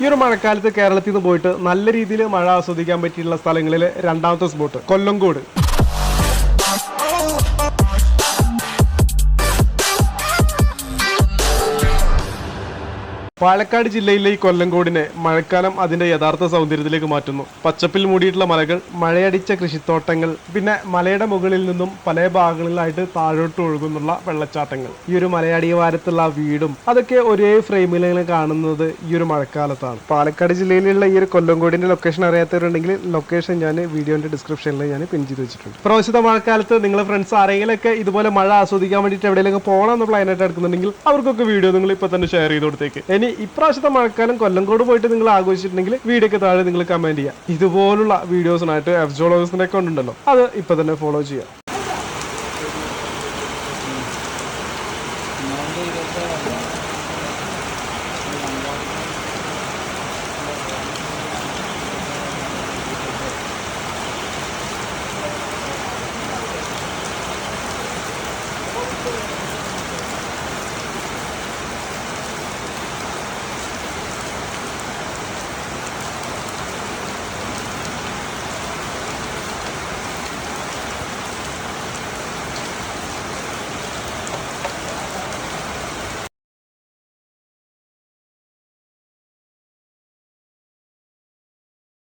ഈ ഒരു മഴക്കാലത്ത് കേരളത്തിൽ നിന്ന് പോയിട്ട് നല്ല രീതിയിൽ മഴ ആസ്വദിക്കാൻ പറ്റിയിട്ടുള്ള സ്ഥലങ്ങളിൽ രണ്ടാമത്തെ സ്പോട്ട് കൊല്ലങ്കോട് പാലക്കാട് ജില്ലയിലെ ഈ കൊല്ലങ്കോടിനെ മഴക്കാലം അതിന്റെ യഥാർത്ഥ സൗന്ദര്യത്തിലേക്ക് മാറ്റുന്നു. പച്ചപ്പിൽ മൂടിയിട്ടുള്ള മലകൾ മഴയടിച്ച കൃഷിത്തോട്ടങ്ങൾ പിന്നെ മലയുടെ മുകളിൽ നിന്നും പല ഭാഗങ്ങളിലായിട്ട് താഴോട്ട് ഒഴുകുന്നുള്ള വെള്ളച്ചാട്ടങ്ങൾ. ഈ ഒരു മലയടിവാരത്തുള്ള വാരത്തുള്ള വീടും അതൊക്കെ ഒരേ ഫ്രെയിമിൽ കാണുന്നത് ഈ ഒരു മഴക്കാലത്താണ്. പാലക്കാട് ജില്ലയിലുള്ള ഈ ഒരു കൊല്ലങ്കോടിന്റെ ലൊക്കേഷൻ അറിയാത്തവരുണ്ടെങ്കിൽ ലൊക്കേഷൻ ഞാൻ വീഡിയോന്റെ ഡിസ്ക്രിപ്ഷനിൽ ഞാൻ പിൻ ചെയ്ത് വെച്ചിട്ടുണ്ട്. പ്രവശ്യത മഴക്കാലത്ത് നിങ്ങളെ ഫ്രണ്ട്സ് ആരെങ്കിലൊക്കെ ഇതുപോലെ മഴ ആസ്വദിക്കാൻ വേണ്ടിയിട്ട് എവിടെയെങ്കിലും പോകണം എന്ന് പ്ലാൻ ആയിട്ട് എടുക്കുന്നുണ്ടെങ്കിൽ അവർക്കൊക്കെ വീഡിയോ നിങ്ങൾ ഇപ്പൊ തന്നെ ഷെയർ ചെയ്ത് കൊടുത്തേക്ക്. ഇനി ഇപ്രാവശ്യത്തെ മഴക്കാലം കൊല്ലംകോട് പോയിട്ട് നിങ്ങൾ ആഘോഷിച്ചിട്ടുണ്ടെങ്കിൽ വീഡിയോക്ക് താഴെ നിങ്ങൾ കമന്റ് ചെയ്യുക ഇതുപോലുള്ള വീഡിയോസിനായിട്ട് എഫ് ജോളോജിന്റെ അക്കൗണ്ട് ഉണ്ടല്ലോ അത് ഇപ്പൊ തന്നെ ഫോളോ ചെയ്യുക Thank you.